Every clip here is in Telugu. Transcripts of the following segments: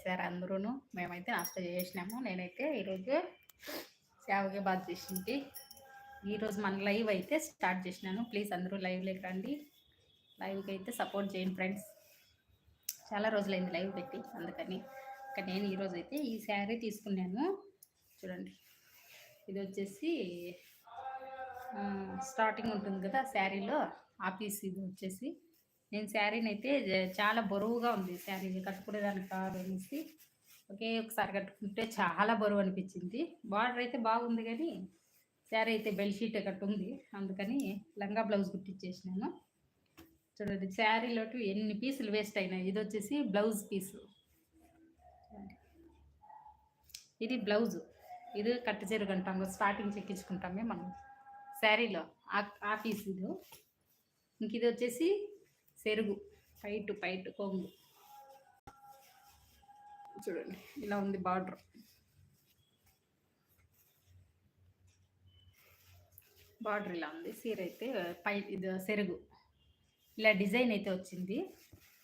చేశారు అందరూ మేమైతే నాస్తా చేసినాము నేనైతే ఈరోజు సేవకి బాధ చేసింది ఈరోజు మన లైవ్ అయితే స్టార్ట్ చేసినాను. ప్లీజ్ అందరూ లైవ్లోకి రండి. లైవ్కి అయితే సపోర్ట్ చేయండి ఫ్రెండ్స్. చాలా రోజులైంది లైవ్ పెట్టి అందుకని. ఇంకా నేను ఈరోజు అయితే ఈ శారీ తీసుకున్నాను. చూడండి. ఇది వచ్చేసి స్టార్టింగ్ ఉంటుంది కదా శారీలో. ఆఫీస్ ఇది వచ్చేసి. నేను శారీని అయితే చాలా బరువుగా ఉంది శారీ కట్టుకునేదానికి కాదు అనేసి ఒకే ఒకసారి కట్టుకుంటే చాలా బరువు అనిపించింది. బార్డర్ అయితే బాగుంది కానీ శారీ అయితే బెడ్షీట్ కట్టుంది అందుకని లంగా బ్లౌజ్ కుట్టించేసినాను చూడండి శారీలోటు ఎన్ని పీసులు వేస్ట్ అయినాయి. ఇది వచ్చేసి బ్లౌజ్ పీసు. ఇది బ్లౌజ్. ఇది కట్టు చెరుగు స్టార్టింగ్ చెక్కించుకుంటామే మనం శారీలో. ఆ- ఆ పీస్ ఇది. ఇంక ఇది వచ్చేసి సెరుగు పైటు పైటు కొంగు. చూడండి ఇలా ఉంది బార్డర్. బార్డర్ ఇలా ఉంది. సీర అయితే పై ఇది సెరుగు. ఇలా డిజైన్ అయితే వచ్చింది.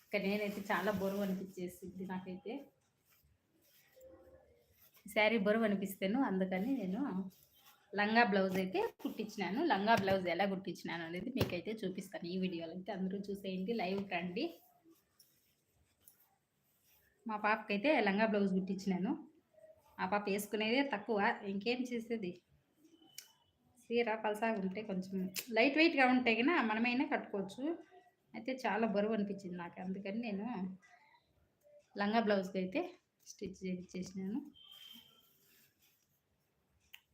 ఇంకా నేనైతే చాలా బరువు అనిపించేసింది నాకైతే. శారీ బరువు అనిపిస్తాను అందుకని నేను లంగా బ్లౌజ్ అయితే కుట్టించినాను. లంగా బ్లౌజ్ ఎలా కుట్టించినాను అనేది మీకైతే చూపిస్తాను ఈ వీడియోలో. అయితే అందరూ చూసేయండి లైవ్ రండి మా పాపకైతే లంగా బ్లౌజ్ కుట్టించినాను. ఆ పాప వేసుకునేదే తక్కువ ఇంకేం చేసేది? చీర పలసాగా ఉంటే కొంచెం లైట్ వెయిట్గా ఉంటే కన్నా మనమైనా కట్టుకోవచ్చు. అయితే చాలా బరువు అనిపించింది నాకు అందుకని నేను లంగా బ్లౌజ్కి అయితే స్టిచ్ చేసినాను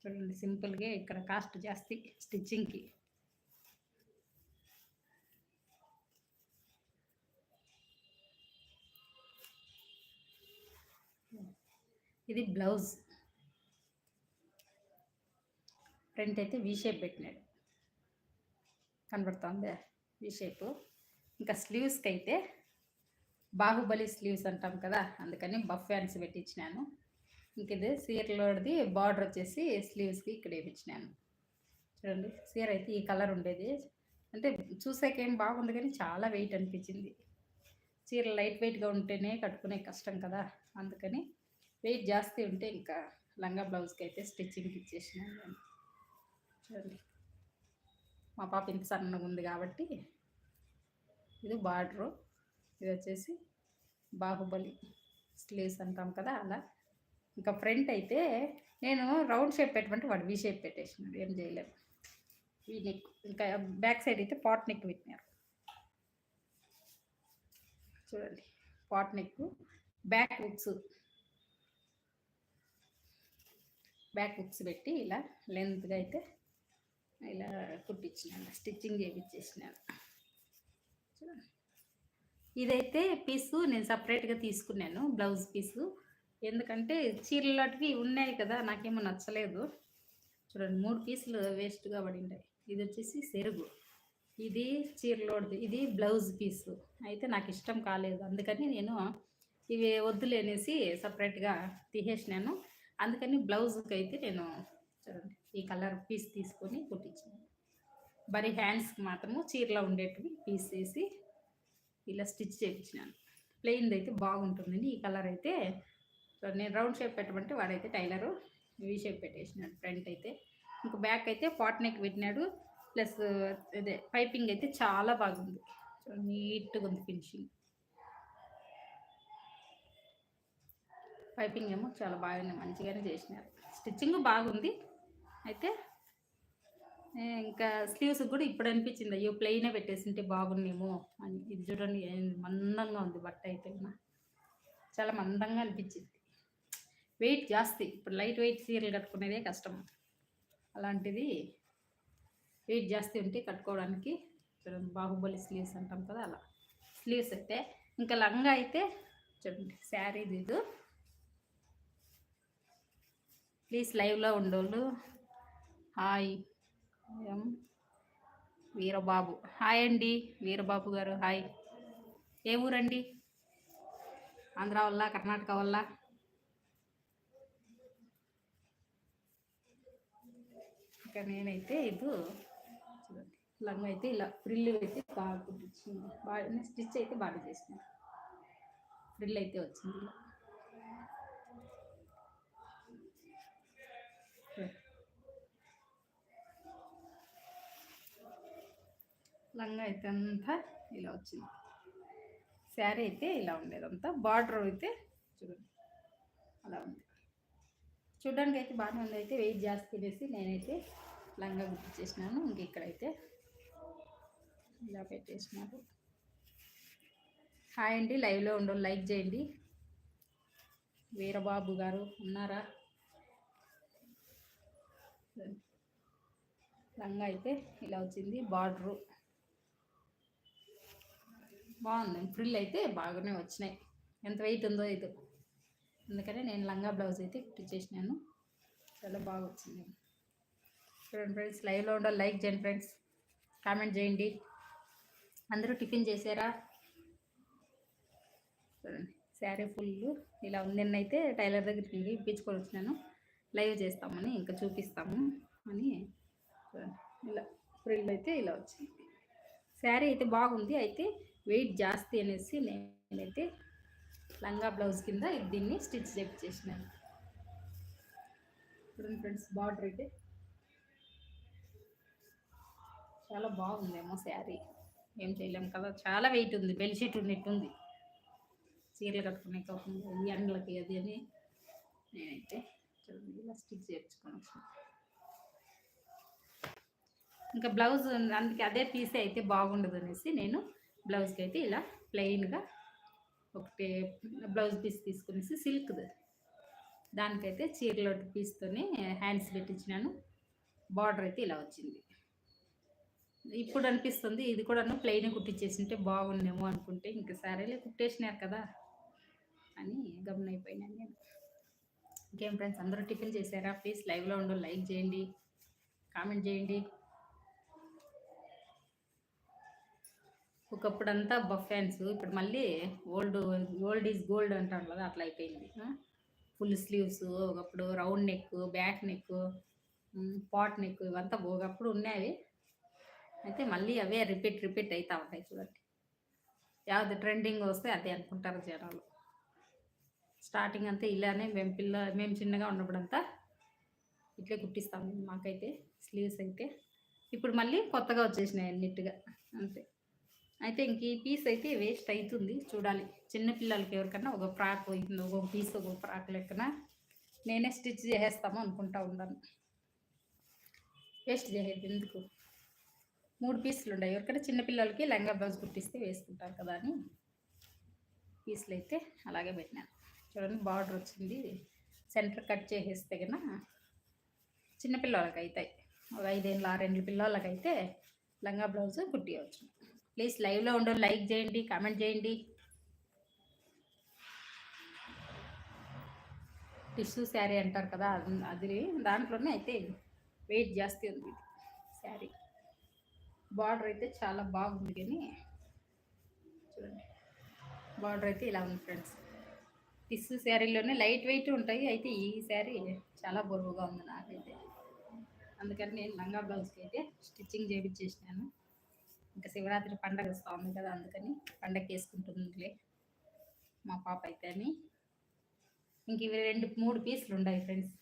చూడండి సింపుల్గా ఇక్కడ కాస్ట్ జాస్తి స్టిచ్చింగ్కి. ఇది బ్లౌజ్. ఫ్రంట్ అయితే వీ షేప్ పెట్టినాడు. కనబడుతుంది? వీ షేపు ఇంకా స్లీవ్స్కి అయితే బాహుబలి స్లీవ్స్ అంటాం కదా అందుకని బఫ్ హ్యాండ్స్ పెట్టించినాను. ఇంకైతే ఇది సీరలోది బార్డర్ వచ్చేసి స్లీవ్స్కి ఇక్కడ వేయించినాను. చూడండి సీర అయితే ఈ కలర్ ఉండేది. అంటే చూసాకేం బాగుంది కానీ చాలా వెయిట్ అనిపించింది. చీర లైట్ వెయిట్గా ఉంటేనే కట్టుకునే కష్టం కదా. అందుకని వెయిట్ జాస్తి ఉంటే ఇంకా లంగా బ్లౌజ్కి అయితే స్టిచ్చింగ్ ఇచ్చేసినాను నేను. చూడండి మా పాప ఇంత సన్నగా ఉంది కాబట్టి ఇది బార్డరు. ఇది వచ్చేసి బాహుబలి స్లీవ్స్ అంటాం కదా అలా. ఇంకా ఫ్రంట్ అయితే నేను రౌండ్ షేప్ పెట్టమంటే వాడు వీ షేప్ పెట్టేసినాడు ఏం చేయలేము వీ నెక్ ఇంకా బ్యాక్ సైడ్ అయితే పాట్ నెక్ పెట్టినారు. చూడండి pot neck back hooks. Back hooks పెట్టి ఇలా లెంత్గా అయితే ఇలా కుట్టించినాను స్టిచ్చింగ్ చేయించేసినాను చూడండి. ఇదైతే పీసు నేను సపరేట్గా తీసుకున్నాను బ్లౌజ్ పీసు. ఎందుకంటే చీరలాంటివి ఉన్నాయి కదా నాకేమో నచ్చలేదు. చూడండి మూడు పీసులు వేస్ట్గా పడింటాయి ఇది వచ్చేసి సెరుగు. ఇది చీరలోడిది. ఇది బ్లౌజ్ పీసు అయితే నాకు ఇష్టం కాలేదు. అందుకని నేను ఇవి వద్దులేనేసి సపరేట్గా తీసేసినాను. అందుకని బ్లౌజ్కి అయితే నేను చూడండి ఈ కలర్ పీస్ తీసుకొని కుట్టించాను. మరి హ్యాండ్స్కి మాత్రము చీరలో ఉండేటివి పీస్ వేసి ఇలా స్టిచ్ చేయించినాను. ప్లెయిన్ది అయితే బాగుంటుందండి ఈ కలర్ అయితే సో నేను రౌండ్ షేప్ పెట్టమంటే వాడైతే టైలరు వీ షేప్ పెట్టేసినాడు ఫ్రంట్ అయితే. ఇంక బ్యాక్ అయితే పాట్ నెక్ పెట్టినాడు. ప్లస్ అదే పైపింగ్ అయితే చాలా బాగుంది. సో నీట్గా ఉంది ఫినిషింగ్ పైపింగ్ ఏమో చాలా బాగుంది మంచిగానే చేసినారు. స్టిచ్చింగ్ బాగుంది. అయితే ఇంకా స్లీవ్స్ కూడా ఇప్పుడు అనిపించింది. అయ్యో ప్లెయినే పెట్టేసింటే బాగుండేమో అని. ఇది చూడండి మందంగా ఉంది బట్ట అయితే. చాలా మందంగా అనిపించింది. వెయిట్ జాస్తి. ఇప్పుడు లైట్ వెయిట్ సీరియల్ కట్టుకునేదే కష్టం. అలాంటిది వెయిట్ జాస్తి ఉంటే కట్టుకోవడానికి చూడండి బాహుబలి స్లీవ్స్ అంటాం కదా అలా. స్లీవ్స్ అయితే ఇంకా లంగా అయితే చూడండి శారీ ఇది. ప్లీజ్ లైవ్లో ఉండోళ్ళు. హాయ్. ఎం వీరబాబు. హాయ్ అండి. వీరబాబు గారు హాయ్. ఏ ఊరండి? ఆంధ్ర వల్ల కర్ణాటక వల్ల? ఇంకా నేనైతే ఇది చూడండి. లంగ్ అయితే ఇలా ఫ్రిల్ అయితే బాగా కుట్టించింది బాగా స్టిచ్ అయితే బాగా చేసింది ఫ్రిల్ అయితే వచ్చింది ఇలా. లంగా అయితే అంతా ఇలా వచ్చింది. శారీ అయితే ఇలా ఉండేదంతా. బార్డర్ అయితే చూడండి. అలా ఉంది. చూడడానికి అయితే బాగానే ఉంది అయితే వెయిట్ జాస్తి తినేసి నేనైతే లంగా గుర్తించేసినాను ఇంక ఇక్కడైతే ఇలా పెట్టేసినారు. హాయ్ అండి లైవ్లో ఉండవు లైక్ చేయండి. వీరబాబు గారు ఉన్నారా? లంగా అయితే ఇలా వచ్చింది బార్డరు. బాగుంది ఫ్రిల్ అయితే బాగానే వచ్చినాయి. ఎంత వెయిట్ ఉందో ఇది. అందుకనే నేను లంగా బ్లౌజ్ అయితే చేసినాను. చాలా బాగా వచ్చింది చూడండి ఫ్రెండ్స్ లైవ్లో ఉండాలి లైక్ చేయండి ఫ్రెండ్స్. కామెంట్ చేయండి. అందరూ టిఫిన్ చేశారా చూడండి శారీ ఫుల్ ఇలా ఉంది. నిన్నైతే టైలర్ దగ్గరికి వెళ్ళి ఇప్పించుకొని వచ్చినాను. లైవ్ చేస్తామని ఇంకా చూపిస్తాము అని. ఇలా ఫ్రిల్ అయితే ఇలా వచ్చింది. శారీ అయితే బాగుంది. అయితే వెయిట్ జాస్తి అనేసి నేనైతే లంగా బ్లౌజ్ కింద దీన్ని స్టిచ్ చేసినాను. చూడండి ఫ్రెండ్స్ బార్డర్ అయితే చాలా బాగుందేమో శారీ. ఏం చేయలేము కదా చాలా వెయిట్ ఉంది బెడ్షీట్ ఉన్నట్టుంది చీరలు కట్టుకునే కాకుండా ఈ అండ్లకి అది అని నేనైతే చూడండి ఇలా స్టిచ్ చేయించుకొని ఇంకా బ్లౌజ్ అందుకే అదే పీసే అయితే బాగుండదు అనేసి నేను బ్లౌజ్కి అయితే ఇలా ప్లెయిన్గా ఒకటి బ్లౌజ్ పీస్ తీసుకునేసి సిల్క్ది. దానికైతే చీరలో పీస్తోనే హ్యాండ్స్ పెట్టించినాను. బార్డర్ అయితే ఇలా వచ్చింది. ఇప్పుడు అనిపిస్తుంది ఇది కూడా ప్లెయిన్ కుట్టించేసింటే బాగుండేమో అనుకుంటే ఇంకా సరేలే కుట్టేసినారు కదా అని గమనైపోయినాను నేను. ఇంకేం ఫ్రెండ్స్ అందరూ టిఫిన్ చేశారా? ప్లీజ్ లైవ్లో ఉండు లైక్ చేయండి కామెంట్ చేయండి. ఒకప్పుడు అంతా బఫ్యాన్స్ ఇప్పుడు మళ్ళీ ఓల్డ్ ఓల్డ్ ఈజ్ గోల్డ్ అంటారు కదా అట్లా అయిపోయింది. ఫుల్ స్లీవ్స్ ఒకప్పుడు round neck back neck pot neck ఇవంతా ఒకప్పుడు ఉన్నాయి అయితే మళ్ళీ అవే రిపీట్ రిపీట్ అవుతూ ఉంటాయి చూడండి. యావది ట్రెండింగ్ వస్తే అదే అనుకుంటారు జనాలు. స్టార్టింగ్ అంతా ఇలానే మేము పిల్ల మేము చిన్నగా ఉన్నప్పుడంతా ఇట్లే కుట్టిస్తాము మాకైతే స్లీవ్స్ అయితే. ఇప్పుడు మళ్ళీ కొత్తగా వచ్చేసినాయి అన్నిట్టుగా అంతే. అయితే ఇంక ఈ పీస్ అయితే వేస్ట్ అవుతుంది చూడాలి. చిన్నపిల్లలకి ఎవరికన్నా ఒక ఫ్రాక్ ఒక పీస్ ఒక ఫ్రాక్ లెక్కన నేనే స్టిచ్ చేసేస్తాము అనుకుంటా ఉన్నాను. వేస్ట్ చేసేది ఎందుకు? మూడు పీసులు ఉన్నాయి ఎవరికైనా చిన్నపిల్లలకి లంగా బ్లౌజ్ కుట్టిస్తే వేసుకుంటారు కదా అని పీసులు అయితే అలాగే పెట్టినాను చూడండి బార్డర్ వచ్చింది. సెంటర్ కట్ చేసేస్తే కన్నా చిన్నపిల్లలకి అవుతాయి ఒక ఐదేళ్ళు ఆరేళ్ళ పిల్లలకైతే లంగా బ్లౌజ్ కుట్టియవచ్చు. ప్లీజ్ లైవ్లో ఉండవు లైక్ చేయండి కామెంట్ చేయండి. టిష్యూ శారీ అంటారు కదా అది దాంట్లోనే అయితే వెయిట్ జాస్తి ఉంది. శారీ. బార్డర్ అయితే చాలా బాగుంది కానీ చూడండి. బార్డర్ అయితే ఇలా ఉంది ఫ్రెండ్స్ టిష్యూ శారీలోనే లైట్ వెయిట్ ఉంటాయి అయితే ఈ శారీ చాలా బరువుగా ఉంది నాకైతే. అందుకని నేను లంగా బ్లౌజ్కి అయితే స్టిచ్చింగ్ చేయించేసినాను ఇంకా శివరాత్రి పండగ స్వామి కదా అందుకని పండగ వేసుకుంటుందిలే. మా పాప అయితే అని ఇంక ఇవి రెండు మూడు పీసులు ఉన్నాయి ఫ్రెండ్స్.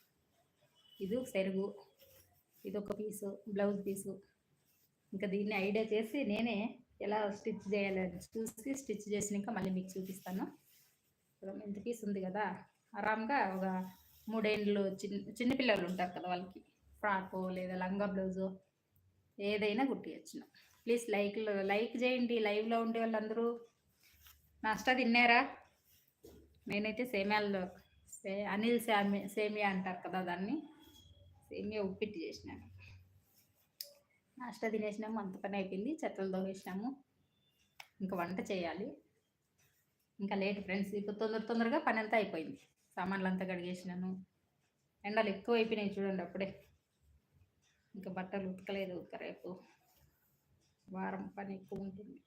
ఇది సెరుగు ఇది ఒక పీసు బ్లౌజ్ పీసు. ఇంకా దీన్ని ఐడియా చేసి నేనే ఎలా స్టిచ్ చేయాలని చూసి స్టిచ్ చేసినాక మళ్ళీ మీకు చూపిస్తాను. ఇంత పీస్ ఉంది కదా. ఆరామ్గా ఒక మూడేళ్ళు చిన్న చిన్నపిల్లలు ఉంటారు కదా వాళ్ళకి. ఫ్రాకు లేదా లంగా బ్లౌజు ఏదైనా కుట్టియచ్చును ప్లీజ్ లైక్ లైక్ చేయండి. లైవ్లో ఉండే వాళ్ళందరూ. నాష్టా తిన్నారా? నేనైతే సేమియాల్లో సే అనిల్ సేమి సేమియా అంటారు కదా దాన్ని. సేమియా ఉప్పిట్టి చేసినాను. నాష్టా తినేసినాము అంత పని అయిపోయింది. చెత్తలు దోవేసినాము ఇంకా వంట చేయాలి. ఇంకా లేట్ ఫ్రెండ్స్ ఇప్పుడు తొందర తొందరగా పని అంతా అయిపోయింది. సామాన్లు అంతా కడిగేసినాను. ఎండలు ఎక్కువ అయిపోయినాయి చూడండి అప్పుడే. ఇంకా బట్టలు ఉతకలేదు ఉతక రేపు. వారం పని ఎక్కువ ఉంటుంది.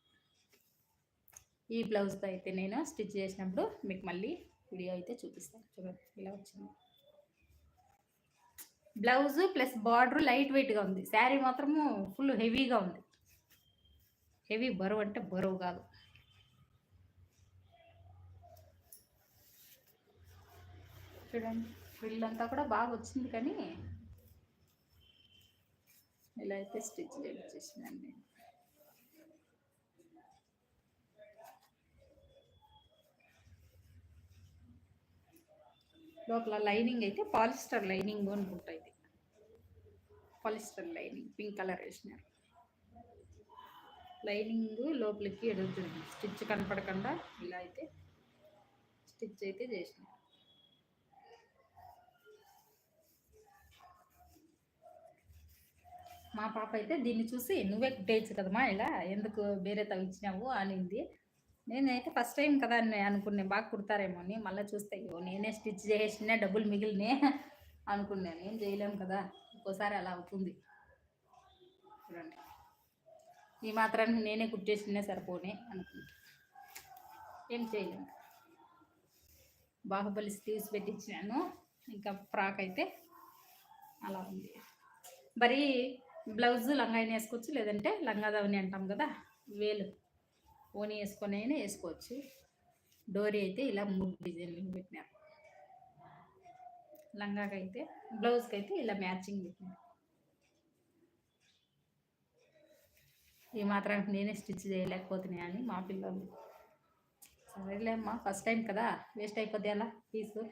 ఈ బ్లౌజ్తో అయితే నేను స్టిచ్ చేసినప్పుడు మీకు మళ్ళీ వీడియో అయితే చూపిస్తాను. చూడండి ఇలా వచ్చింది. బ్లౌజ్ ప్లస్ బార్డర్ లైట్ వెయిట్గా ఉంది. శారీ మాత్రము ఫుల్ హెవీగా ఉంది. హెవీ బరువు అంటే బరువు కాదు. చూడండి వీళ్ళంతా అంతా కూడా బాగా వచ్చింది కానీ ఇలా అయితే స్టిచ్ చేసేసినాను లోపల లైనింగ్ అయితే పాలిస్టర్ లైనింగ్ అనుకుంటా ఇది. పాలిస్టర్ లైనింగ్ పింక్ కలర్ వేసినారు. లైనింగ్ లోపలికి ఎడుగుతుంది స్టిచ్ కనపడకుండా ఇలా అయితే స్టిచ్ అయితే చేసినారు. మా పాప అయితే దీన్ని చూసి నువ్వే కుట్టేయచ్చు కదమ్మా ఇలా ఎందుకు వేరే తవ్వించినావు అనింది. నేనైతే ఫస్ట్ టైం కదా అని అనుకున్నాను బాగా కుడతారేమో అని. మళ్ళీ చూస్తే అయ్యో నేనే స్టిచ్ చేసిన డబ్బులు మిగిలినే అనుకున్నాను ఏం చేయలేము కదా ఒక్కోసారి అలా అవుతుంది. చూడండి. ఈ మాత్రాన్ని నేనే కుట్టేసినే సరిపోనే అనుకుంటా ఏం చేయలేము బాహుబలి స్లీవ్స్ పెట్టించినాను. ఇంకా ఫ్రాక్ అయితే అలా ఉంది. మరి బ్లౌజ్ లంగాయిని వేసుకోవచ్చు లేదంటే లంగా దావని అంటాం కదా వేలు. ఓని వేసుకొని అయినా వేసుకోవచ్చు. డోరీ అయితే ఇలా మూడు డిజైన్లు పెట్టినారు లంగాకి అయితే బ్లౌజ్కి అయితే ఇలా మ్యాచింగ్ పెట్టినారు ఈ మాత్రానికి నేనే స్టిచ్ చేయలేకపోతున్నాయి అని మా పిల్లలు. సరేలేమ్మా ఫస్ట్ టైం కదా వేస్ట్ అయిపోద్ది అలా పీసు.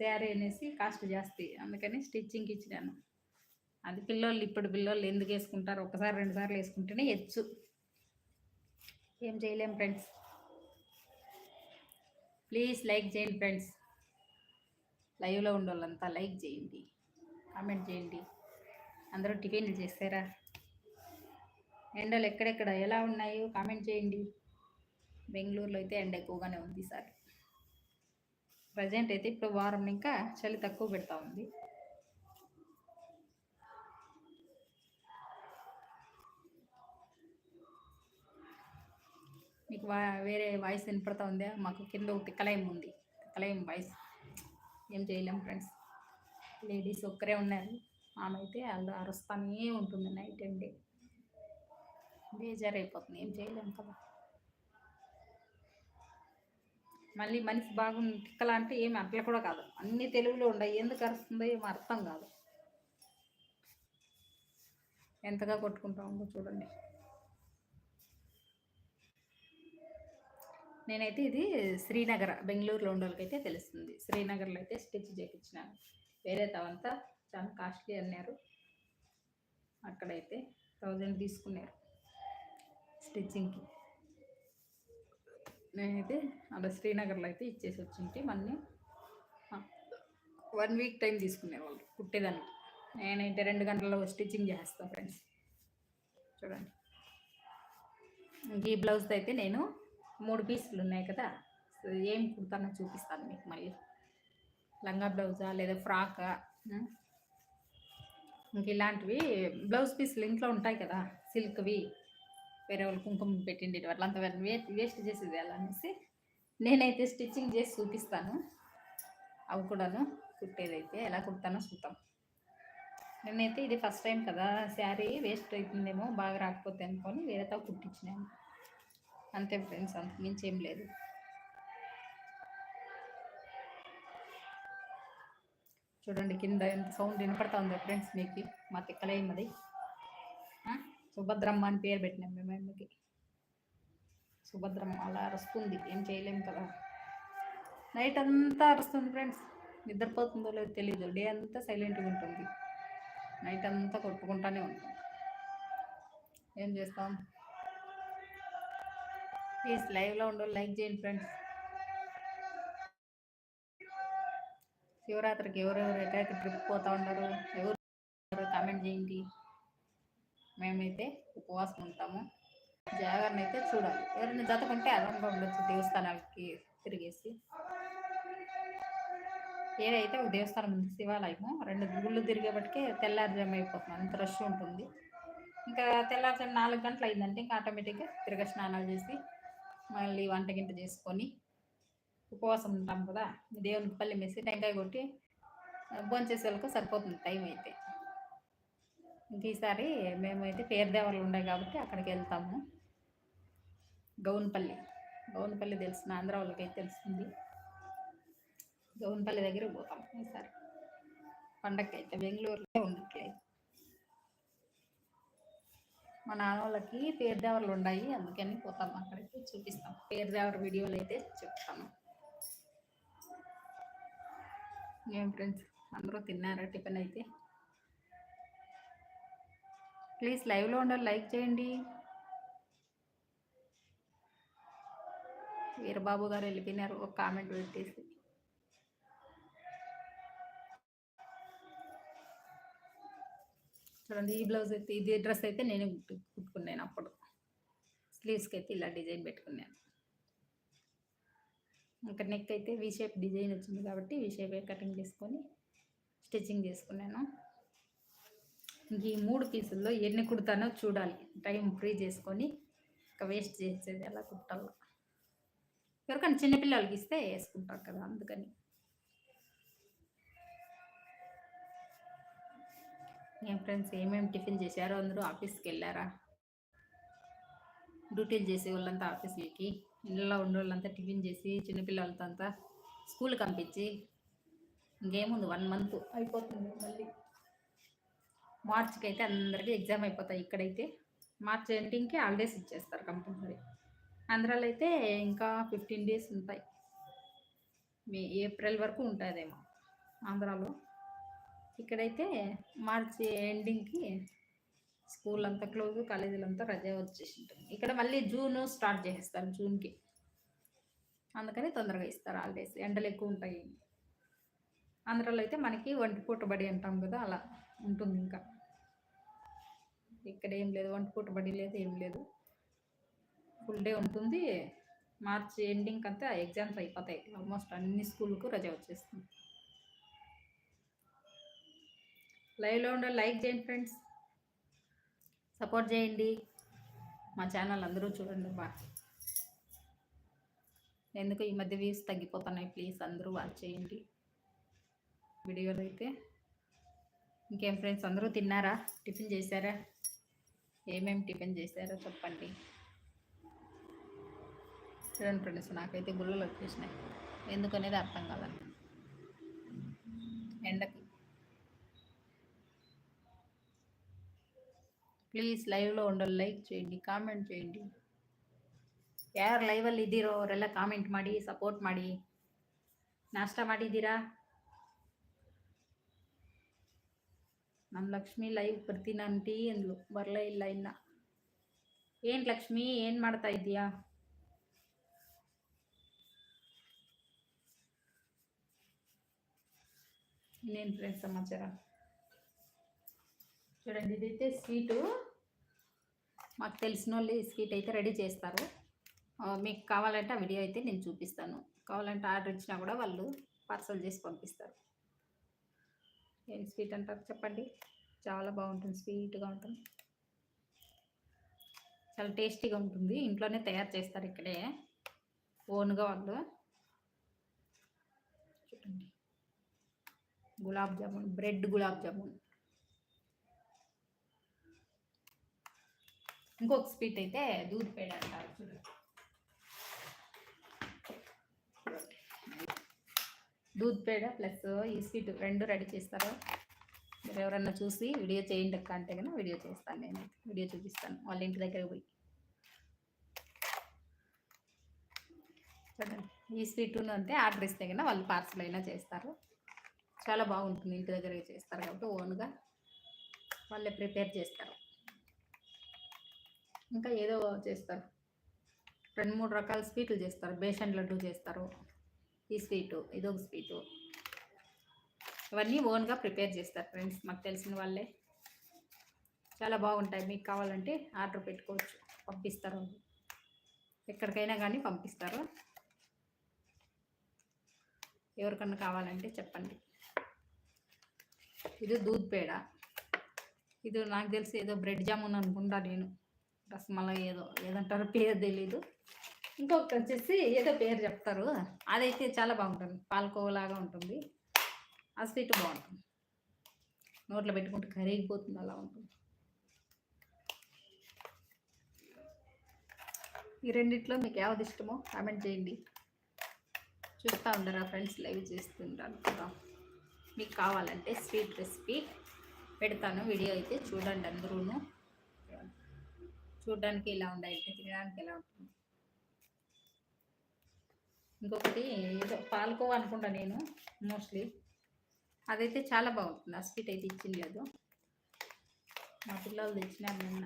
శారీ అనేసి కాస్ట్ జాస్తి అందుకని స్టిచ్చింగ్కి ఇచ్చినాను. అది పిల్లోళ్ళు ఇప్పుడు పిల్లోళ్ళు ఎందుకు వేసుకుంటారు? ఒకసారి రెండు సార్లు వేసుకుంటేనే ఎచ్చు. ఏం చేయలేం ఫ్రెండ్స్. ప్లీజ్ లైక్ చేయండి ఫ్రెండ్స్. లైవ్లో ఉండేవాళ్ళంతా లైక్ చేయండి. కామెంట్ చేయండి. అందరూ టిఫిన్లు చేస్తారా? ఎండలు ఎక్కడెక్కడ ఎలా ఉన్నాయో కామెంట్ చేయండి. బెంగళూరులో అయితే ఎండ ఎక్కువగానే ఉంది సార్. ప్రజెంట్ అయితే ఇప్పుడు వారం ఇంకా చలి తక్కువ పెడతా ఉంది. మీకు వా వేరే వాయిస్ వినపడతా ఉందా? మాకు కింద ఒక కలయం ఉంది. కలయం వాయిస్. ఏం చేయలేం ఫ్రెండ్స్. లేడీస్ ఒక్కరే ఉన్నారు. ఆమె అయితే వాళ్ళు అరుస్తానే ఉంటుంది నైట్ అండ్ డే. బేజారైపోతుంది. ఏం చేయలేం కదా. మళ్ళీ మనిషి బాగుంది తిక్కలా అంటే ఏమి అట్లా కూడా కాదు. అన్ని తెలుగులో ఉండవు ఎందుకు అరుస్తుందో ఏమో అర్థం కాదు. ఎంతగా కొట్టుకుంటామో చూడండి. నేనైతే ఇది శ్రీనగర్ బెంగళూరులో ఉండేవాళ్ళకైతే తెలుస్తుంది. శ్రీనగర్లో అయితే స్టిచ్ చేయించినాను వేరే తవంతా చాలా కాస్ట్లీ అన్నారు. అక్కడైతే థౌజండ్ తీసుకున్నారు స్టిచ్చింగ్కి. నేనైతే అక్కడ శ్రీనగర్లో అయితే ఇచ్చేసి వచ్చింటే. మళ్ళీ వన్ వీక్ టైం తీసుకునే వాళ్ళు కుట్టేదానికి. నేనైతే రెండు గంటల్లో స్టిచ్చింగ్ చేస్తాను ఫ్రెండ్స్. చూడండి. ఈ బ్లౌజ్ అయితే నేను మూడు పీసులు ఉన్నాయి కదా. ఏం కుడతానో చూపిస్తాను మీకు మళ్ళీ. లంగా బ్లౌజా లేదా ఫ్రాకా? ఇంక ఇలాంటివి బ్లౌజ్ పీసులు ఇంట్లో ఉంటాయి కదా సిల్క్వి. వేరే వాళ్ళు కుంకుమ పెట్టిండి అంత వేస్ట్ చేసేది అలా అనేసి నేనైతే స్టిచ్చింగ్ చేసి చూపిస్తాను. అవి కూడాను కుట్టేదైతే ఎలా కుడతానో చూద్దాం. నేనైతే ఇది ఫస్ట్ టైం కదా శారీ వేస్ట్ అవుతుందేమో బాగా రాకపోతే అనుకొని వేరేతో కుట్టించినాను. అంతే ఫ్రెండ్స్ అంత మించి ఏం లేదు. చూడండి కింద ఎంత సౌండ్ వినపడతా ఉందో ఫ్రెండ్స్ మీకు మా తిక్కలేమది సుభద్రమ్మ అని పేరు పెట్టినాం మేము అమ్మకి సుభద్రమ్మ అలా అరుస్తుంది ఏం చేయలేము కదా. నైట్ అంతా అరుస్తుంది ఫ్రెండ్స్ నిద్రపోతుందో లేదో తెలియదు డే అంతా సైలెంట్గా ఉంటుంది. నైట్ అంతా కొట్టుకుంటానే ఉంటుంది ఏం చేస్తాం? ప్లీజ్ లైవ్లో ఉండు లైక్ చేయండి ఫ్రెండ్స్. శివరాత్రికి ఎవరెవరు ఎక్కడికి ట్రిప్ పోతూ ఉండరు ఎవరు కామెంట్ చేయండి. మేమైతే ఉపవాసం ఉంటాము. జాగరణ అయితే చూడాలి. ఎవరైనా జతకుంటే అదనంగా ఉండొచ్చు దేవస్థానాలకి తిరిగేసి. ఏదైతే ఒక దేవస్థానం ఉంది శివాలయము రెండు గుళ్ళు తిరిగేపటికే తెల్లారుజాము అయిపోతుంది అంత రష్ ఉంటుంది. ఇంకా తెల్లారుజాము నాలుగు గంటలు అయిందంటే ఇంకా ఆటోమేటిక్గా తిరగ స్నానాలు చేసి మళ్ళీ వంటగింట చేసుకొని ఉపవాసం ఉంటాం కదా దేవునికి పల్లి మెసి టెంకాయ కొట్టి భోంచేసే వాళ్ళకు సరిపోతుంది టైం అయితే. ఇంక ఈసారి మేమైతే పేరుదేవర్లు ఉన్నాయి కాబట్టి అక్కడికి వెళ్తాము. గౌన్పల్లి గౌన్పల్లి తెలిసిన ఆంధ్ర వాళ్ళకైతే తెలుస్తుంది. గౌన్పల్లి దగ్గర పోతాం ఈసారి. పండక్కి అయితే బెంగళూరులో ఉండట్లేదు మా నాన్న వాళ్ళకి పేరుదేవర్లు ఉన్నాయి అందుకని పోతాం అక్కడికి చూపిస్తాం. పేరుదేవర్ వీడియోలు అయితే చెప్తాను. ఏం ఫ్రెండ్స్ అందరూ తిన్నారా? టిఫిన్ అయితే? ప్లీజ్ లైవ్లో ఉండాలి లైక్ చేయండి. వీరబాబు గారు వెళ్ళిపోయినారు ఒక కామెంట్ పెట్టేసి. చూడండి ఈ బ్లౌజ్ అయితే ఇది డ్రెస్ అయితే నేను కుట్టుకున్నాను అప్పుడు. స్లీవ్స్కి అయితే ఇలా డిజైన్ పెట్టుకున్నాను. ఇంకా నెక్ అయితే వి షేప్ డిజైన్ వచ్చింది కాబట్టి వి షేప్ కటింగ్ చేసుకొని స్టిచ్చింగ్ చేసుకున్నాను. ఇంక ఈ మూడు పీసుల్లో ఎన్ని కుడతానో చూడాలి. టైం ఫ్రీ చేసుకొని ఇంకా వేస్ట్ చేసేది ఎలా కుట్టాలో. ఎవరికైనా చిన్నపిల్లలకి ఇస్తే వేసుకుంటారు కదా అందుకని. ఏం ఫ్రెండ్స్ ఏమేమి టిఫిన్ చేశారో? అందరూ ఆఫీస్కి వెళ్ళారా? డ్యూటీలు చేసే వాళ్ళంతా ఆఫీస్కి ఇళ్ళలో ఉండే వాళ్ళంతా టిఫిన్ చేసి చిన్నపిల్లలతో అంతా స్కూల్కి పంపించి ఇంకేముంది వన్ మంత్ అయిపోతుంది మళ్ళీ. మార్చికి అయితే అందరికీ ఎగ్జామ్ అయిపోతాయి ఇక్కడైతే. మార్చ్ ఎండింగ్కి హాలిడేస్ ఇచ్చేస్తారు కంపల్సరీ. ఆంధ్రాలో అయితే ఇంకా ఫిఫ్టీన్ డేస్ ఉంటాయి. మే ఏప్రిల్ వరకు ఉంటుందేమో ఆంధ్రాలో. ఇక్కడైతే మార్చి ఎండింగ్కి స్కూల్ అంతా క్లోజ్ కాలేజీలు అంతా రజా వచ్చేసి ఉంటుంది ఇక్కడ మళ్ళీ జూన్ స్టార్ట్ చేసేస్తారు జూన్కి. అందుకని తొందరగా ఇస్తారు హాలిడేస్ ఎండలు ఎక్కువ ఉంటాయి. ఆంధ్రాలో అయితే మనకి ఒంటి పూట బడి అంటాం కదా అలా ఉంటుంది ఇంకా. ఇక్కడ ఏం లేదు ఒంటి బడి లేదు ఏం లేదు. ఫుల్ డే ఉంటుంది. మార్చి ఎండింగ్ అంతా ఎగ్జామ్స్ అయిపోతాయి. ఆల్మోస్ట్ అన్ని స్కూల్కు రజా వచ్చేస్తుంది. లైవ్లో ఉండే లైక్ చేయండి ఫ్రెండ్స్. సపోర్ట్ చేయండి. మా ఛానల్ అందరూ చూడండి బా. ఎందుకు ఈ మధ్య వ్యూస్ తగ్గిపోతున్నాయి? ప్లీజ్ అందరూ వాచ్ చేయండి. వీడియోలు అయితే ఇంకేం ఫ్రెండ్స్ అందరూ తిన్నారా? టిఫిన్ చేశారా? ఏమేమి టిఫిన్ చేశారో చెప్పండి. చూడండి ఫ్రెండ్స్ నాకైతే గుళ్ళు వచ్చేసినాయి. ఎందుకనేది అర్థం కాదండి ఎండకి ప్లీజ్ లైవ్లో ఉండాలి లైక్ చేయండి కామెంట్ చేయండి. ಯಾರು ಲೈವಲ್ಲಿ ಇದ್ದೀರೋ ಅವರೆಲ್ಲ ಕಾಮೆಂಟ್ ಮಾಡಿ ಸಪೋರ್ಟ್ ಮಾಡಿ. ನಾಷ್ಟ ಮಾಡಿದ್ದೀರಾ? ನಮ್ಮ ಲಕ್ಷ್ಮಿ ಲೈವ್ ಬರ್ತೀನಿ ಅಂಟಿ ಅಂದ್ಲು, ಬರಲೇ ಇಲ್ಲ ಇನ್ನ. ಏನು ಲಕ್ಷ್ಮಿ, ಏನು ಮಾಡ್ತಾ ಇದ್ದೀಯಾ? ಇನ್ನೇನು ಫ್ರೆಂಡ್ಸ್ ಸಮಾಚಾರ? చూడండి ఇదైతే స్వీటు. మాకు తెలిసిన వాళ్ళు ఈ స్వీట్ అయితే రెడీ చేస్తారు. మీకు కావాలంటే ఆ వీడియో అయితే నేను చూపిస్తాను. కావాలంటే ఆర్డర్ ఇచ్చినా కూడా వాళ్ళు పార్సల్ చేసి పంపిస్తారు. ఏం స్వీట్ అంటారు చెప్పండి. చాలా బాగుంటుంది స్వీట్గా ఉంటుంది. చాలా టేస్టీగా ఉంటుంది. ఇంట్లోనే తయారు చేస్తారు ఇక్కడే. ఓన్గా వాళ్ళు. చూడండి. గులాబ్ జామున్ బ్రెడ్ గులాబ్ జామున్. ఇంకొక స్వీట్ అయితే దూది పేడ అంటారు చూడండి దూద్ పేడ ప్లస్ ఈ స్వీట్ రెండు రెడీ చేస్తారు. మీరు ఎవరన్నా చూసి వీడియో చేయండి అక్క అంటే కన్నా వీడియో చేస్తాను నేను వీడియో చూపిస్తాను. వాళ్ళ ఇంటి దగ్గర పోయి. చూడండి. ఈ స్వీట్ అంతే ఆర్డర్ ఇస్తే కన్నా వాళ్ళు పార్సల్ అయినా చేస్తారు. చాలా బాగుంటుంది. ఇంటి దగ్గర చేస్తారు కాబట్టి ఓన్గా వాళ్ళే ప్రిపేర్ చేస్తారు. ఇంకా ఏదో చేస్తారు. రెండు మూడు రకాల స్వీట్లు చేస్తారు. బేసన్ లడ్డు చేస్తారు. ఈ స్వీటు ఇదొక స్వీటు. ఇవన్నీ ఓన్గా ప్రిపేర్ చేస్తారు ఫ్రెండ్స్. మాకు తెలిసిన వాళ్ళే. చాలా బాగుంటాయి. మీకు కావాలంటే ఆర్డర్ పెట్టుకోవచ్చు. పంపిస్తారు. ఎక్కడికైనా కానీ పంపిస్తారు. ఎవరికన్నా కావాలంటే చెప్పండి. ఇది దూద్ పేడ ఇది నాకు తెలిసి ఏదో బ్రెడ్ జామున్ అనుకుంటా నేను. రసమలై ఏదో ఏదంటారో పేరు తెలీదు. ఇంకొకటి వచ్చేసి ఏదో పేరు చెప్తారు. అదైతే చాలా బాగుంటుంది. పాలకోవలాగా ఉంటుంది. ఆ స్వీట్ బాగుంటుంది. నోట్లో పెట్టుకుంటే కరిగిపోతుంది అలా ఉంటుంది. ఈ రెండిట్లో మీకు ఏవది ఇష్టమో కామెంట్ చేయండి. చూస్తూ ఉండరా ఫ్రెండ్స్? లైవ్ చేస్తుంటాను కదా. మీకు కావాలంటే స్వీట్ రెసిపీ పెడతాను. వీడియో అయితే చూడండి అందరూ చూడడానికి ఇలా ఉండాలి తినడానికి ఎలా ఉంటుంది? ఇంకొకటి ఏదో పాలకోవా అనుకుంటా నేను మోస్ట్లీ. అదైతే చాలా బాగుంటుంది. ఆ స్వీట్ అయితే ఇచ్చింది లేదు. మా పిల్లలు తెచ్చినారు నిన్న.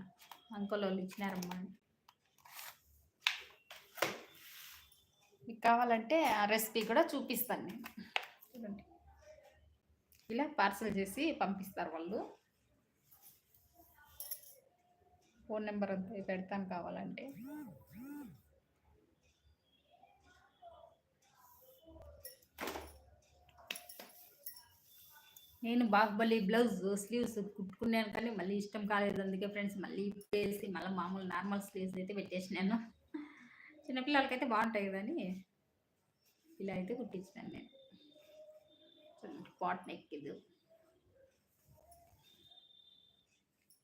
అంకుల్ వాళ్ళు ఇచ్చినారమ్మా మీకు కావాలంటే ఆ రెసిపీ కూడా చూపిస్తాను నేను. చూడండి. ఇలా పార్సల్ చేసి పంపిస్తారు వాళ్ళు. ఫోన్ నెంబర్ అంతా పెడతాను కావాలంటే. నేను బాహుబలి బ్లౌజ్ స్లీవ్స్ కుట్టుకున్నాను కానీ మళ్ళీ ఇష్టం కాలేదు. అందుకే ఫ్రెండ్స్ మళ్ళీ వేసి మళ్ళీ మామూలు నార్మల్ స్లీవ్స్ అయితే పెట్టేసినాను. చిన్నపిల్లలకైతే బాగుంటాయి కదా ఇలా అయితే కుట్టించినాను నేను. పాట్ నెక్ ఇది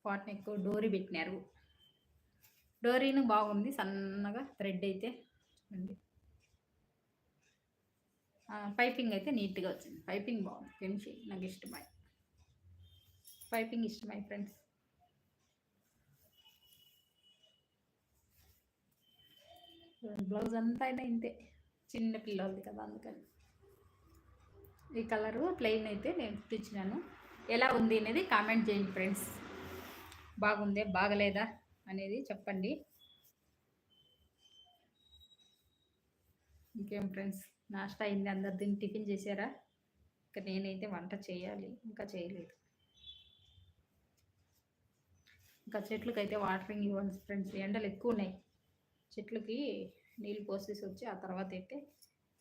పాట్ నెక్ డోరీ పెట్టినారు. డోరీను బాగుంది సన్నగా థ్రెడ్ అయితే చూడండి. పైపింగ్ అయితే నీట్గా వచ్చింది. పైపింగ్ బాగుంది. ఫినిషింగ్ నాకు ఇష్టమై. పైపింగ్ ఇష్టమై ఫ్రెండ్స్. బ్లౌజ్ అంతా అయినా ఇంతే. చిన్న పిల్లలది కదా అందుకని. ఈ కలరు ప్లెయిన్ అయితే నేను కుట్టించినాను ఎలా ఉంది అనేది కామెంట్ చేయండి ఫ్రెండ్స్. బాగుందే బాగలేదా అనేది చెప్పండి. ఇంకేం ఫ్రెండ్స్ నాష్ట అయింది అందరు దీన్ని టిఫిన్ చేశారా? ఇంకా నేనైతే వంట చేయాలి ఇంకా చేయలేదు. ఇంకా చెట్లకైతే వాటరింగ్ ఇవ్వండి ఫ్రెండ్స్ ఎండలు ఎక్కువ ఉన్నాయి. చెట్లకి నీళ్ళు పోసేసి వచ్చి ఆ తర్వాత అయితే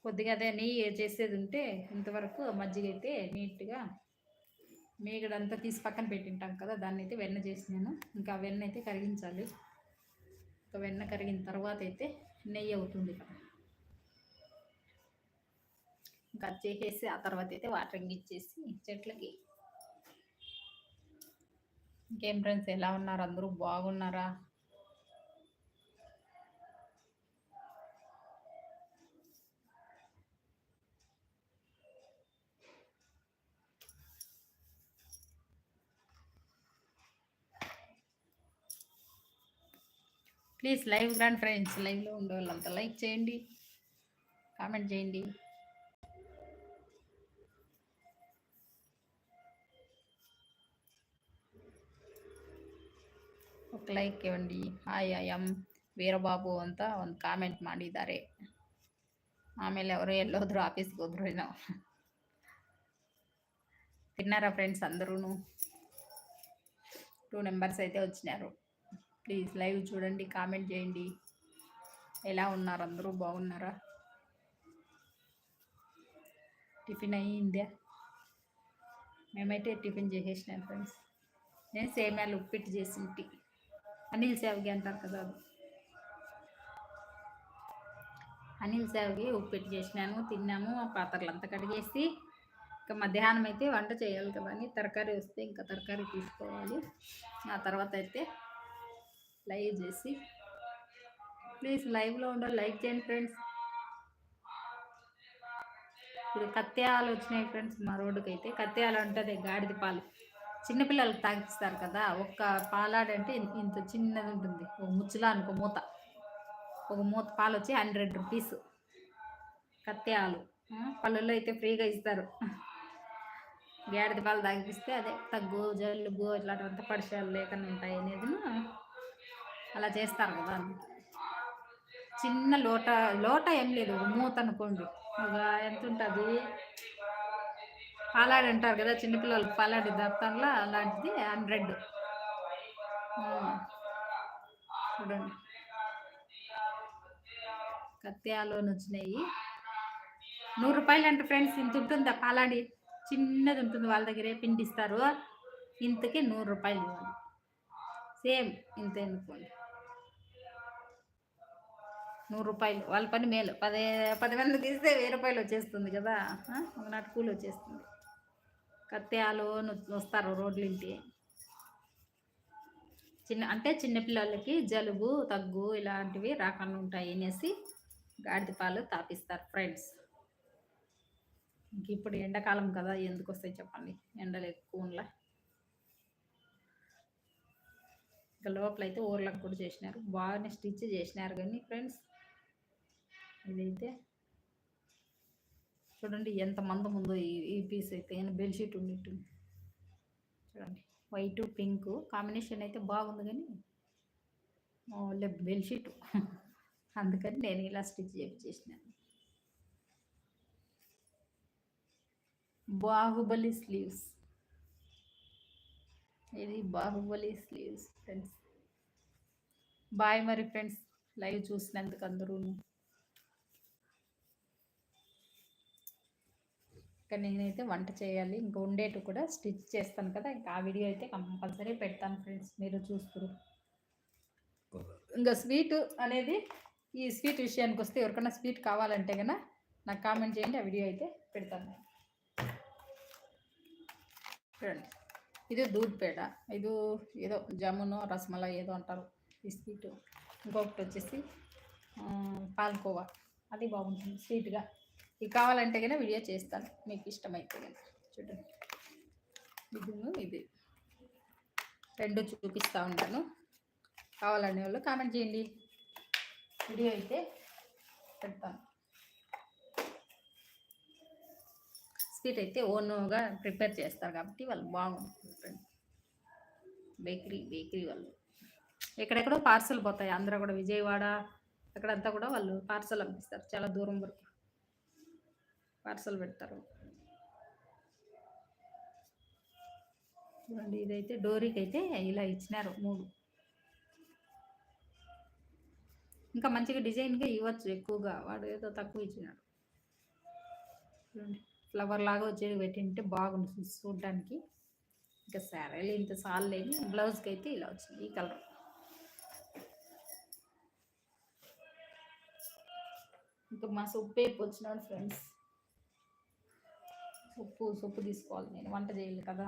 కొద్దిగా అదే నెయ్యి చేసేది ఉంటే ఇంతవరకు మజ్జిగ అయితే నీట్గా మేగడంతా తీసి పక్కన పెట్టింటాం కదా దాన్ని అయితే వెన్న చేసినాను. ఇంకా వెన్న అయితే కరిగించాలి. ఇంకా వెన్న కరిగిన తర్వాత అయితే నెయ్యి అవుతుంది కదా. ఇంకా చేసేసి ఆ తర్వాత అయితే వాటరింగ్ ఇచ్చేసి చెట్లకి. ఇంకేం ఫ్రెండ్స్ ఎలా ఉన్నారు? అందరూ బాగున్నారా? ప్లీజ్ లైవ్ గ్రాండ్ ఫ్రెండ్స్ లైవ్లో ఉండే వాళ్ళంతా లైక్ చేయండి కామెంట్ చేయండి ఒక ಲೈಕ್ ಇವಂಡಿ ಹಾಯ್ ಐ ಎಮ್ ವೀರಬಾಬು ಅಂತ ಒಂದು ಕಾಮೆಂಟ್ ಮಾಡಿದ್ದಾರೆ ಆಮೇಲೆ ಅವರು ಎಲ್ಲೋದ್ರು ಆಫೀಸ್ಗೆ ಹೋದ್ರು ಏನೋ తిన్నారా ఫ్రెండ్స్ అందరూ టూ నెంబర్స్ అయితే వచ్చినారు ప్లీజ్ లైవ్ చూడండి కామెంట్ చేయండి. ఎలా ఉన్నారు? అందరూ బాగున్నారా? టిఫిన్ అయ్యిందా? మేమైతే టిఫిన్ చేసేసినాం ఫ్రెండ్స్. నేను సేమ్యాలు ఉప్పిట్టు చేసింటి అనిల్ సేవకి అంటారు కదా అది. అనిల్ సేవకి ఉప్పిట్టు చేసినాను తిన్నాము ఆ పాత్రలు అంతా కడిగేసి ఇంకా మధ్యాహ్నం అయితే వంట చేయాలి కదా అని తరకారీ వస్తే ఇంకా తరకారీ తీసుకోవాలి. ఆ తర్వాత అయితే లైవ్ చేసి ప్లీజ్ లైవ్లో ఉండాలి లైక్ చేయండి ఫ్రెండ్స్ ఇప్పుడు కత్యాలు వచ్చినాయి ఫ్రెండ్స్ మా రోడ్డుకి అయితే కత్యాలు ఉంటుంది గాడిద పాలు. చిన్నపిల్లలకు తాగిస్తారు కదా ఒక్క పాలాడంటే ఇంత చిన్నది ఉంటుంది. ఒక ముచ్చులా అనుకో మూత. ఒక మూత పాలు వచ్చి హండ్రెడ్ రూపీస్ కత్యాలు పళ్ళల్లో అయితే ఫ్రీగా ఇస్తారు. గాడిద పాలు తాగిపిస్తే అదే తగ్గు జలుబు ఇట్లాంటివంతా పరిచయాలు లేకుండా ఉంటాయి అనేది అలా చేస్తారు కదా. చిన్న లోట లోట ఏం లేదు మూత అనుకోండి. ఒక ఎంత ఉంటుంది? పాలాడి అంటారు కదా చిన్నపిల్లలు పాలాడి దప్తంలో అలాంటిది హండ్రెడ్. చూడండి. కత్యాలో వచ్చినాయి నూరు రూపాయలు అంటే ఫ్రెండ్స్ ఇంత ఉంటుంది పాలాడి? చిన్నది ఉంటుంది వాళ్ళ దగ్గరే పిండిస్తారు. ఇంతకి నూరు రూపాయలు. సేమ్ ఇంత అనుకోండి. నూరు రూపాయలు. వాళ్ళ పని మేలు. పది పది మంది తీస్తే వెయ్యి రూపాయలు వచ్చేస్తుంది కదా. ఒక నాటి కూలి వచ్చేస్తుంది కత్యాలు వస్తారు రోడ్లింటి. చిన్న అంటే చిన్నపిల్లలకి జలుబు తగ్గు ఇలాంటివి రాకుండా ఉంటాయి అనేసి గాడిద పాలు తాపిస్తారు ఫ్రెండ్స్. ఇంక ఇప్పుడు ఎండాకాలం కదా. ఎందుకు వస్తాయి చెప్పండి? ఎండలు ఎక్కువ ఉండలే ఇంకా లోపల అయితే ఊర్లకు కూడా చేసినారు. బాగానే స్టిచ్ చేసినారు కానీ ఫ్రెండ్స్. ఇదైతే చూడండి ఎంత మందం ఉందో ఈ ఈ పీస్ అయితే. బెడ్షీట్ ఉన్నట్టుంది చూడండి. వైట్ పింక్ కాంబినేషన్ అయితే బాగుంది కానీ ఓన్లీ బెడ్షీట్ అందుకని నేను ఇలా స్టిచ్ చేసినాను బాహుబలి స్లీవ్స్ ఇది బాహుబలి స్లీవ్స్ ఫ్రెండ్స్ బాయ్ మరి ఫ్రెండ్స్ లైవ్ చూసినందుకు అందరూ ఇంకా నేనైతే వంట చేయాలి. ఇంకా ఉండేటు కూడా స్టిచ్ చేస్తాను కదా. ఇంకా ఆ వీడియో అయితే కంపల్సరీ పెడతాను ఫ్రెండ్స్. మీరు చూస్తారు. ఇంకా స్వీట్ అనేది ఈ స్వీట్ విషయానికి వస్తే ఎవరికైనా స్వీట్ కావాలంటే కన్నా నాకు కామెంట్ చేయండి. ఆ వీడియో అయితే పెడతాను. చూడండి. ఇది దూద్ పేడ. ఇది ఏదో జామును రసమలై ఏదో అంటారు ఈ స్వీట్. ఇంకొకటి వచ్చేసి పాల్కోవా. అది బాగుంటుంది స్వీట్గా. ఇది కావాలంటే కనుక వీడియో చేస్తాను. మీకు ఇష్టమైతే కనుక. చూడండి. ఇది ఇది. రెండు చూపిస్తూ ఉంటాను. కావాలనే వాళ్ళు కామెంట్ చేయండి. వీడియో అయితే పెడతాను. స్వీట్ అయితే ఓన్గా ప్రిపేర్ చేస్తారు కాబట్టి వాళ్ళు బాగుంటుంది బేకరీ బేకరీ వాళ్ళు. ఎక్కడెక్కడో పార్సల్ పోతాయి. ఆంధ్ర కూడా విజయవాడ అక్కడంతా కూడా వాళ్ళు పార్సల్ పంపిస్తారు చాలా దూరం వరకు. పార్సల్ పెడతారు. చూడండి ఇదైతే డోరీకి అయితే ఇలా ఇచ్చినారు మూడు. ఇంకా మంచిగా డిజైన్గా ఇవ్వచ్చు ఎక్కువగా వాడు ఏదో తక్కువ ఇచ్చినాడు. చూడండి ఫ్లవర్ లాగా వచ్చేది పెట్టింటే బాగుంటుంది చూడడానికి. ఇంకా శారీలు ఇంత సాల్ లేని బ్లౌజ్కి అయితే ఇలా వచ్చింది ఈ కలర్. ఇంకా మా సొప్పు వచ్చినాడు ఫ్రెండ్స్. ఉప్పు సొప్పు తీసుకోవాలి నేను. వంట చేయాలి కదా.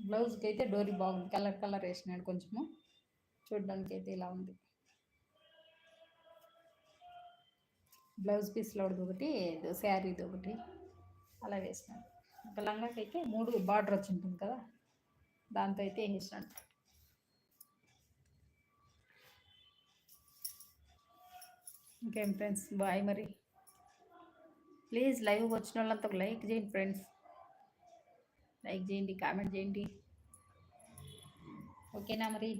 బ్లౌజ్కి అయితే డోరీ బాగుంది. కలర్ కలర్ వేసినాడు కొంచెము. చూడడానికి అయితే ఇలా ఉంది. బ్లౌజ్ పీస్లో ఒకటి శారీది ఒకటి. అలా వేసినాడు. ఒక లంగాకి అయితే మూడు బార్డర్ వచ్చి ఉంటుంది కదా. దాంతో అయితే వేసినాడు. ఇంకేం ఫ్రెండ్స్? బాయ్ మరి. ప్లీజ్ లైవ్ వచ్చిన వాళ్ళంతా లైక్ చేయండి ఫ్రెండ్స్. లైక్ చేయండి కామెంట్ చేయండి. ఓకేనా మరి?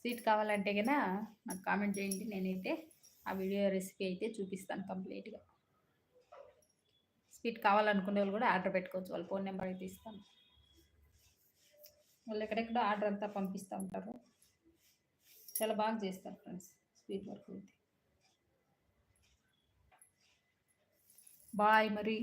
స్వీట్ కావాలంటే కదా నాకు కామెంట్ చేయండి నేనైతే ఆ వీడియో రెసిపీ అయితే చూపిస్తాను కంప్లీట్గా. స్వీట్ కావాలనుకునే వాళ్ళు కూడా ఆర్డర్ పెట్టుకోవచ్చు వాళ్ళ ఫోన్ నెంబర్ అయితే ఇస్తాను. వాళ్ళు ఎక్కడెక్కడో ఆర్డర్ అంతా పంపిస్తూ ఉంటారు. చాలా బాగా చేస్తారు ఫ్రెండ్స్ స్వీట్ వర్క్ అయితే. బాయ్ మరి